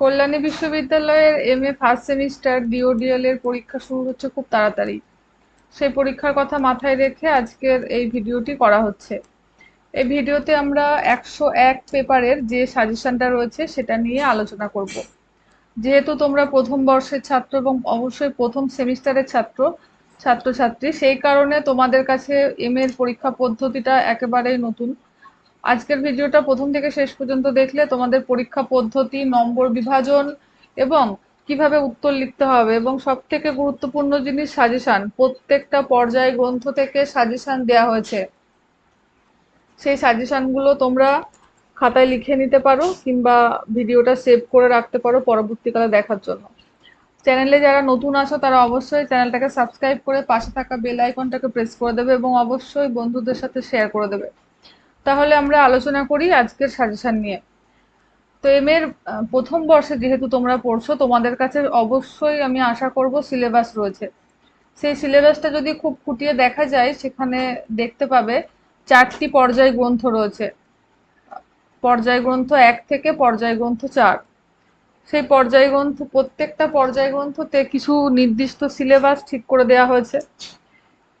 কল্যাণী বিশ্ববিদ্যালয়ের M A first semester DODL এর পরীক্ষা শুরু হচ্ছে খুব তাড়াতাড়ি। সেই পরীক্ষার কথা মাথায় রেখে আজকের এই ভিডিওটি করা হচ্ছে। এই ভিডিওতে আমরা একশো এক পেপারের যে সাজেশনটা রয়েছে সেটা নিয়ে আলোচনা করব। যেহেতু তোমরা প্রথম বর্ষের ছাত্র এবং অবশ্যই প্রথম সেমিস্টারের ছাত্র, ছাত্রছাত্রী, সেই কারণে তোমাদের কাছে এম এর পরীক্ষা পদ্ধতিটা একেবারেই নতুন। আজকের ভিডিওটা প্রথম থেকে শেষ পর্যন্ত দেখলে তোমাদের পরীক্ষা পদ্ধতি, নম্বর বিভাজন এবং কীভাবে উত্তর লিখতে হবে এবং সব থেকে গুরুত্বপূর্ণ জিনিস সাজেশন প্রত্যেকটা পর্যায় গ্রন্থ থেকে সাজেশন দেয়া হয়েছে। সেই সাজেশনগুলো তোমরা খাতায় লিখে নিতে পারো কিংবা ভিডিওটা সেভ করে রাখতে পারো পরবর্তীকালে দেখার জন্য। চ্যানেলে যারা নতুন আছো তারা অবশ্যই চ্যানেলটাকে সাবস্ক্রাইব করে পাশে থাকা বেল আইকনটাকে প্রেস করে দেবে এবং অবশ্যই বন্ধুদের সাথে শেয়ার করে দেবে। তাহলে আমরা আলোচনা করি আজকের সাজেশন নিয়ে। তো এম এর প্রথম বর্ষে যেহেতু তোমরা পড়ছো, তোমাদের কাছে অবশ্যই আমি আশা করব সিলেবাস রয়েছে। সেই সিলেবাসটা যদি খুব খুঁটিয়ে দেখা যায়, সেখানে দেখতে পাবে চারটি পর্যায় গ্রন্থ রয়েছে। পর্যায় গ্রন্থ এক থেকে পর্যায় গ্রন্থ চার। সেই পর্যায় গ্রন্থ, প্রত্যেকটা পর্যায় গ্রন্থতে কিছু নির্দিষ্ট সিলেবাস ঠিক করে দেওয়া হয়েছে।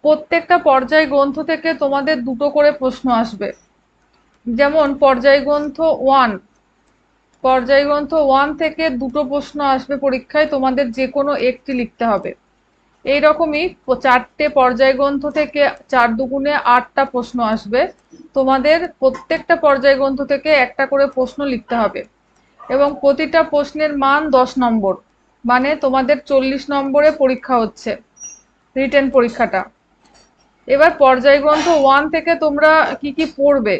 প্রত্যেকটা পর্যায় গ্রন্থ থেকে তোমাদের দুটো করে প্রশ্ন আসবে। যেমন পর্যায় গ্রন্থ ওয়ান পর্যায় গ্রন্থ ওয়ান থেকে দুটো প্রশ্ন আসবে পরীক্ষায়, তোমাদের যে কোনো একটি লিখতে হবে। এই রকমই চারটে পর্যায় গ্রন্থ থেকে চার দুগুণে আটটা প্রশ্ন আসবে। তোমাদের প্রত্যেকটা পর্যায় গ্রন্থ থেকে একটা করে প্রশ্ন লিখতে হবে। এবং প্রতিটা প্রশ্নের মান দশ নম্বর মানে তোমাদের চল্লিশ নম্বরে পরীক্ষা হচ্ছে রিটেন পরীক্ষাটা। এবার পর্যায় গ্রন্থ ওয়ান থেকে তোমরা কি কি পড়বে?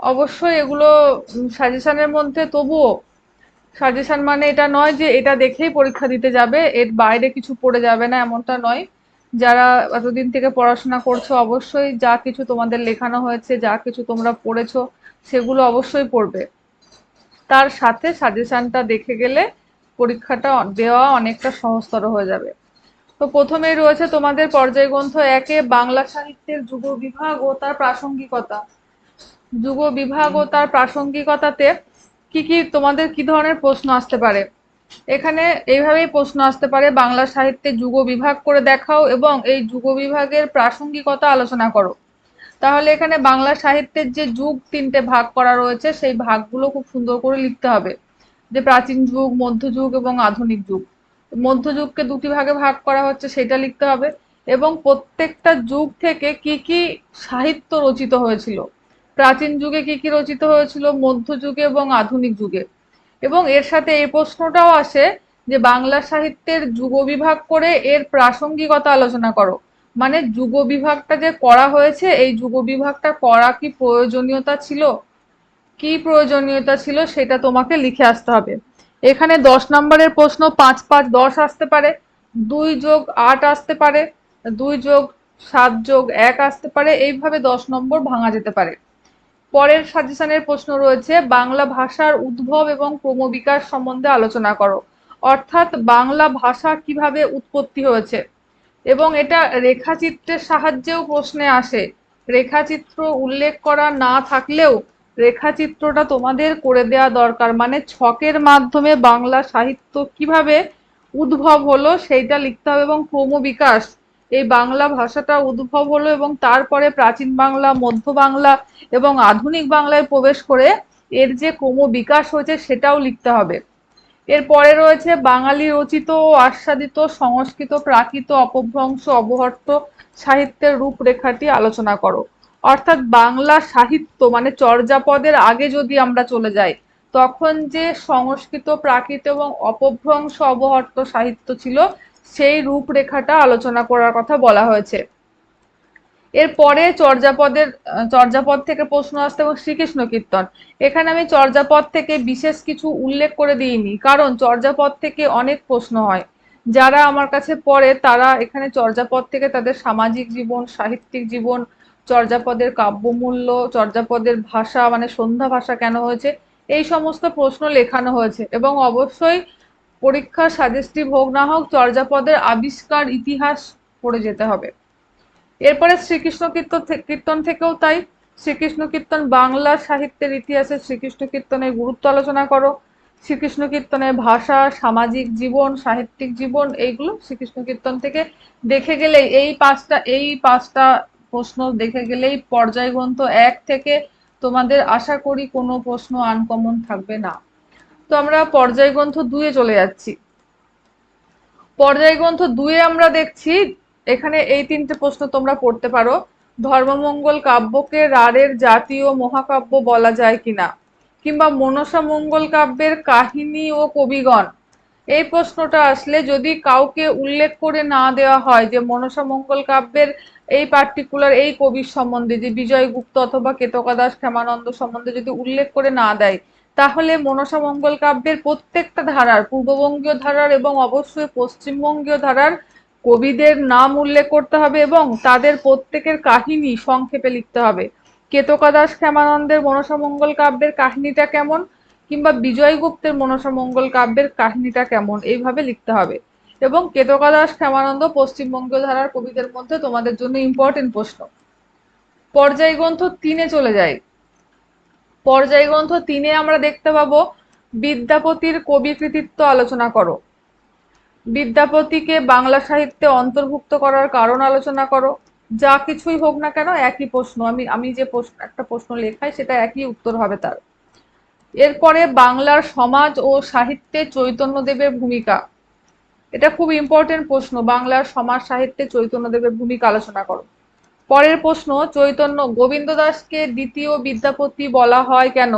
অবশ্যই এগুলো সাজেশনের মধ্যে তবুও সাজেশন মানে এটা নয় যে এটা দেখেই পরীক্ষা দিতে যাবে, এর বাইরে কিছু পড়ে যাবে না এমনটা নয়। যারা এতদিন থেকে পড়াশোনা করছ, অবশ্যই যা কিছু তোমাদের লেখানো হয়েছে, যা কিছু তোমরা পড়েছো, সেগুলো অবশ্যই পড়বে। তার সাথে সাজেশনটা দেখে গেলে পরীক্ষাটা দেওয়া অনেকটা সহজতর হয়ে যাবে। তো প্রথমেই রয়েছে তোমাদের পর্যায় গ্রন্থ একে বাংলা সাহিত্যের যুগ বিভাগ ও তার প্রাসঙ্গিকতা। যুগ বিভাগ ও তার প্রাসঙ্গিকতাতে কি কি তোমাদের কি ধরনের প্রশ্ন আসতে পারে? এখানে এইভাবেই প্রশ্ন আসতে পারে বাংলা সাহিত্যে যুগ বিভাগ করে দেখাও এবং এই যুগ বিভাগের প্রাসঙ্গিকতা আলোচনা করো। তাহলে এখানে বাংলা সাহিত্যের যে যুগ তিনটে ভাগ করা রয়েছে সেই ভাগগুলো খুব সুন্দর করে লিখতে হবে। যে প্রাচীন যুগ মধ্যযুগ এবং আধুনিক যুগ। মধ্যযুগকে দুটি ভাগে ভাগ করা হচ্ছে সেটা লিখতে হবে। এবং প্রত্যেকটা যুগ থেকে কি কি সাহিত্য রচিত হয়েছিল? প্রাচীন যুগে কি কি রচিত হয়েছিল? মধ্যযুগে এবং আধুনিক যুগে। এবং এর সাথে এই প্রশ্নটাও আসে যে বাংলা সাহিত্যের যুগ বিভাগ করে এর প্রাসঙ্গিকতা আলোচনা করো। মানে যুগ বিভাগটা যে করা হয়েছে, এই যুগ বিভাগটা করা কি প্রয়োজনীয়তা ছিল? কি প্রয়োজনীয়তা ছিল সেটা তোমাকে লিখে আসতে হবে। এখানে দশ নম্বরের প্রশ্ন, পাঁচ পাঁচ দশ আসতে পারে, দুই যোগ আট আসতে পারে, দুই যোগ সাত যোগ এক আসতে পারে, এইভাবে দশ নম্বর ভাঙা যেতে পারে। পরের সাজেশনের প্রশ্ন রয়েছে, বাংলা ভাষার উদ্ভব এবং ক্রমবিকাশ সম্বন্ধে আলোচনা করো। অর্থাৎ বাংলা ভাষা কীভাবে উৎপত্তি হয়েছে? এবং এটা রেখাচিত্রের সাহায্যেও প্রশ্নে আসে। রেখাচিত্র উল্লেখ করা না থাকলেও রেখাচিত্রটা তোমাদের করে দেওয়া দরকার। মানে ছকের মাধ্যমে বাংলা সাহিত্য কীভাবে উদ্ভব হলো সেইটা লিখতে হবে এবং ক্রমবিকাশ এই বাংলা ভাষাটা উদ্ভব হলো এবং তারপরে প্রাচীন বাংলা, মধ্য বাংলা এবং আধুনিক বাংলায় প্রবেশ করে এর যে ক্রম বিকাশ হয়েছে সেটাও লিখতে হবে। এরপরে রয়েছে বাঙালি রচিত ও আস্বাদিত, সংস্কৃত, প্রাকৃত, অপভ্রংশ অবহর্ত সাহিত্যের রূপরেখাটি আলোচনা করো। অর্থাৎ বাংলা সাহিত্য মানে চর্যাপদের আগে যদি আমরা চলে যাই, তখন যে সংস্কৃত, প্রাকৃত এবং অপভ্রংশ অবহর্ত সাহিত্য ছিল সেই রূপরেখাটা আলোচনা করার কথা বলা হয়েছে। এরপরে চর্যাপদের, চর্যাপদ থেকে প্রশ্ন আসতে এবং শ্রীকৃষ্ণ কীর্তন। এখানে আমি চর্যাপদ থেকে বিশেষ কিছু উল্লেখ করে দিইনি, কারণ চর্যাপদ থেকে অনেক প্রশ্ন হয়। যারা আমার কাছে পড়ে, তারা এখানে চর্যাপদ থেকে তাদের সামাজিক জীবন, সাহিত্যিক জীবন, চর্যাপদের কাব্যমূল্য, চর্যাপদের ভাষা মানে সন্ধ্যা ভাষা কেন হয়েছে, এই সমস্ত প্রশ্ন লেখানো হয়েছে। এবং অবশ্যই পরীক্ষা সাজেস্টিভ হোক না হোক, চর্যাপদের আবিষ্কার ইতিহাস পড়ে যেতে হবে। এরপরে শ্রীকৃষ্ণ কীর্তন কীর্তন থেকেও তাই, শ্রীকৃষ্ণ কীর্তন বাংলা সাহিত্যের ইতিহাসে শ্রীকৃষ্ণ কীর্তনের গুরুত্ব আলোচনা করো। শ্রীকৃষ্ণ কীর্তনের ভাষা, সামাজিক জীবন, সাহিত্যিক জীবন, এইগুলো শ্রীকৃষ্ণ কীর্তন থেকে দেখে গেলেই, এই পাঁচটা এই পাঁচটা প্রশ্ন দেখে গেলেই পর্যায় গ্রন্থ এক থেকে তোমাদের আশা করি কোনো প্রশ্ন আনকমন থাকবে না। তো আমরা পর্যায় গ্রন্থ দুয়ে চলে যাচ্ছি। পর্যায় গ্রন্থ দুয়ে আমরা দেখছি, এখানে এই তিনটে প্রশ্ন তোমরা পড়তে পারো। ধর্মমঙ্গল কাব্যকে রাড়ের জাতীয় মহাকাব্য বলা যায় কিনা, কিংবা মনসা মঙ্গল কাব্যের কাহিনী ও কবিগণ। এই প্রশ্নটা আসলে যদি কাউকে উল্লেখ করে না দেওয়া হয় যে মনসা মঙ্গল কাব্যের এই পার্টিকুলার এই কবির সম্বন্ধে, যে বিজয় গুপ্ত অথবা কেতকা দাস ক্ষেমানন্দ সম্বন্ধে যদি উল্লেখ করে না দেয় তাহলে মনসা মঙ্গল কাব্যের প্রত্যেকটা ধারার, পূর্ববঙ্গীয় ধারার এবং অবশ্যই পশ্চিমবঙ্গীয় ধারার কবিদের নাম উল্লেখ করতে হবে এবং তাদের প্রত্যেকের কাহিনী সংক্ষেপে লিখতে হবে। কেতকা দাস ক্ষেমানন্দের মনসা মঙ্গল কাব্যের কাহিনীটা কেমন? কিংবা বিজয় গুপ্তের মনসা মঙ্গল কাব্যের কাহিনীটা কেমন? এইভাবে লিখতে হবে। এবং কেতকা দাস ক্ষেমানন্দ পশ্চিমবঙ্গীয় ধারার কবিদের মধ্যে তোমাদের জন্য ইম্পর্টেন্ট প্রশ্ন। পর্যায় গ্রন্থ তিনে চলে যায়। পর্যায় গ্রন্থ তিনে আমরা দেখতে পাবো, বিদ্যাপতির কবি কৃতিত্ব আলোচনা করো। বিদ্যাপতিকে বাংলা সাহিত্যে অন্তর্ভুক্ত করার কারণ আলোচনা করো। যা কিছুই হোক না কেন একই প্রশ্ন। আমি আমি যে প্রশ্ন, একটা প্রশ্ন লেখাই, সেটা একই উত্তর হবে তার। এরপরে বাংলার সমাজ ও সাহিত্যে চৈতন্যদেবের ভূমিকা। এটা খুব ইম্পর্টেন্ট প্রশ্ন। বাংলার সমাজ সাহিত্যে চৈতন্যদেবের ভূমিকা আলোচনা করো। পরের প্রশ্ন, চৈতন্য গোবিন্দ দাসকে দ্বিতীয় বিদ্যাপতি বলা হয় কেন?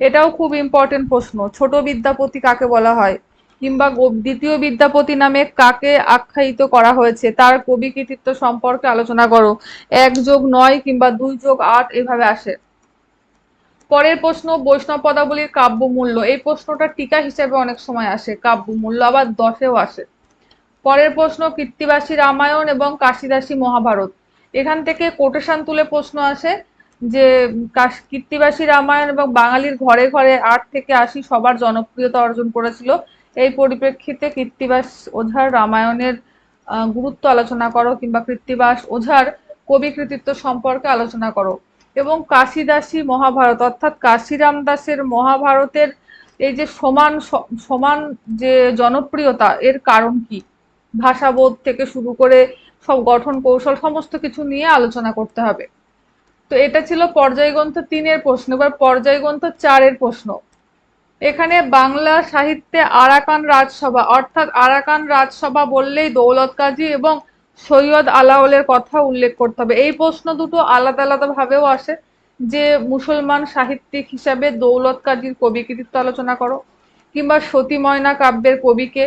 এটাও খুব ইম্পর্টেন্ট প্রশ্ন, ছোট বিদ্যাপতি কাকে বলা হয়? কিংবা দ্বিতীয় বিদ্যাপতি নামে কাকে আখ্যায়িত করা হয়েছে? তার কবি কৃতিত্ব সম্পর্কে আলোচনা করো। এক যোগ নয় কিংবা দুই যোগ আট এভাবে আসে। পরের প্রশ্ন, বৈষ্ণব পদাবলীর কাব্য মূল্য এই প্রশ্নটা টিকা হিসেবে অনেক সময় আসে কাব্য মূল্য আবার দশেও আসে। পরের প্রশ্ন কৃত্তিবাসী রামায়ণ এবং কাশিদাসী মহাভারত। এখান থেকে কোটেশন তুলে প্রশ্ন আসে যে কীর্তিবাসী রামায়ণ এবং বাঙালির ঘরে ঘরে আট থেকে আশি সবার জনপ্রিয়তা অর্জন করেছিল। এই পরিপ্রেক্ষিতে কীর্তিবাস ওঝার রামায়ণের গুরুত্ব আলোচনা করো কিংবা কৃত্তিবাস ওঝার কবি কৃতিত্ব সম্পর্কে আলোচনা করো। এবং কাশিদাসী মহাভারত, অর্থাৎ কাশিরাম দাসের মহাভারতের এই যে সমান সমান যে জনপ্রিয়তা, এর কারণ কি? ভাষাবোধ থেকে শুরু করে সব গঠন কৌশল সমস্ত কিছু নিয়ে আলোচনা করতে হবে। তো এটা ছিল পর্যায়গ্রন্থ তিনের প্রশ্ন। এবার পর্যায়গ্রন্থ চারের প্রশ্ন। এখানে বাংলা সাহিত্যে আরাকান রাজসভা, অর্থাৎ আরাকান রাজসভা বললেই দৌলত কাজী এবং সৈয়দ আলাওলের কথা উল্লেখ করতে হবে। এই প্রশ্ন দুটো আলাদা আলাদা ভাবেও আসে। যে মুসলমান সাহিত্যিক হিসাবে দৌলত কাজীর কবি কৃতিত্ব আলোচনা করো, কিংবা সতী ময়না কাব্যের কবিকে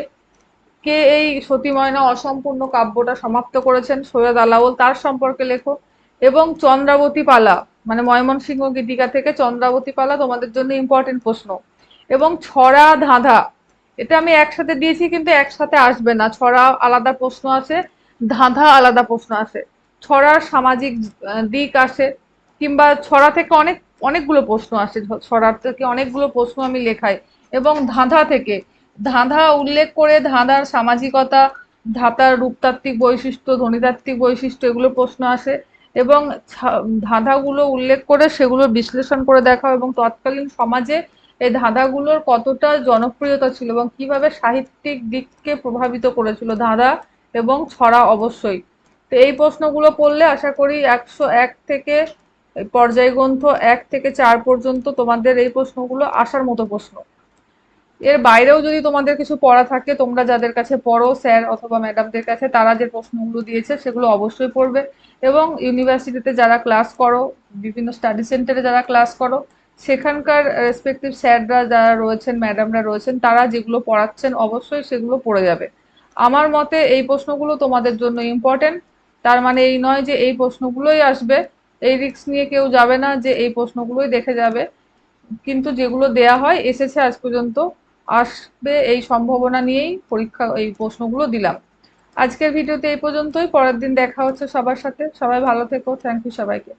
কে এই সতী ময়না অসম্পূর্ণ কাব্যটা সমাপ্ত করেছেন? সৈয়দ আলাউল, তার সম্পর্কে লেখো। এবং চন্দ্রাবতী পালা মানে ময়মনসিংহ গীতিকা থেকে চন্দ্রাবতী পালা তোমাদের জন্য ইম্পর্টেন্ট প্রশ্ন। এবং ছড়া ধাঁধা, এটা আমি একসাথে দিয়েছি কিন্তু একসাথে আসবে না। ছড়া আলাদা প্রশ্ন আছে, ধাঁধা আলাদা প্রশ্ন আসে ছড়ার সামাজিক দিক আসে কিংবা ছড়া থেকে অনেক, অনেকগুলো প্রশ্ন আসে। ছড়ার থেকে অনেকগুলো প্রশ্ন আমি লেখাই। এবং ধাঁধা থেকে ধাঁধা উল্লেখ করে ধাঁধার সামাজিকতা ধাতার রূপতাত্ত্বিক বৈশিষ্ট্য, ধ্বনিতাত্ত্বিক বৈশিষ্ট্য এগুলো প্রশ্ন আসে এবং ধাঁধাগুলো উল্লেখ করে সেগুলো বিশ্লেষণ করে দেখা এবং তৎকালীন সমাজে এই ধাঁধাগুলোর কতটা জনপ্রিয়তা ছিল এবং কীভাবে সাহিত্যিক দিককে প্রভাবিত করেছিল ধাঁধা এবং ছড়া অবশ্যই। তো এই প্রশ্নগুলো পড়লে আশা করি একশো এক থেকে পর্যায় গ্রন্থ এক থেকে চার পর্যন্ত তোমাদের এই প্রশ্নগুলো আসার মতো প্রশ্ন। এর বাইরেও যদি তোমাদের কিছু পড়া থাকে, তোমরা যাদের কাছে পড়ো, স্যার অথবা ম্যাডামদের কাছে, তারা যে প্রশ্নগুলো দিয়েছে, সেগুলো অবশ্যই পড়বে। এবং ইউনিভার্সিটিতে যারা ক্লাস করো, বিভিন্ন স্টাডি সেন্টারে যারা ক্লাস করো, সেখানকার রেসপেক্টিভ স্যাররা যারা রয়েছেন, ম্যাডামরা রয়েছেন, তারা যেগুলো পড়াচ্ছেন, অবশ্যই সেগুলো পড়ে যাবে। আমার মতে এই প্রশ্নগুলো তোমাদের জন্য ইম্পর্টেন্ট তার মানে এই নয় যে এই প্রশ্নগুলোই আসবে। এই রিক্স নিয়ে কেউ যাবে না যে এই প্রশ্নগুলোই দেখে যাবে। কিন্তু যেগুলো দেয়া হয়, এসেছে আজ পর্যন্ত। আসবে এই সম্ভাবনা নিয়েই পরীক্ষা, এই প্রশ্নগুলো দিলাম। আজকের ভিডিওতে এই পর্যন্তই। পরের দিন দেখা হচ্ছে সবার সাথে। সবাই ভালো থেকো। থ্যাংক ইউ সবাইকে।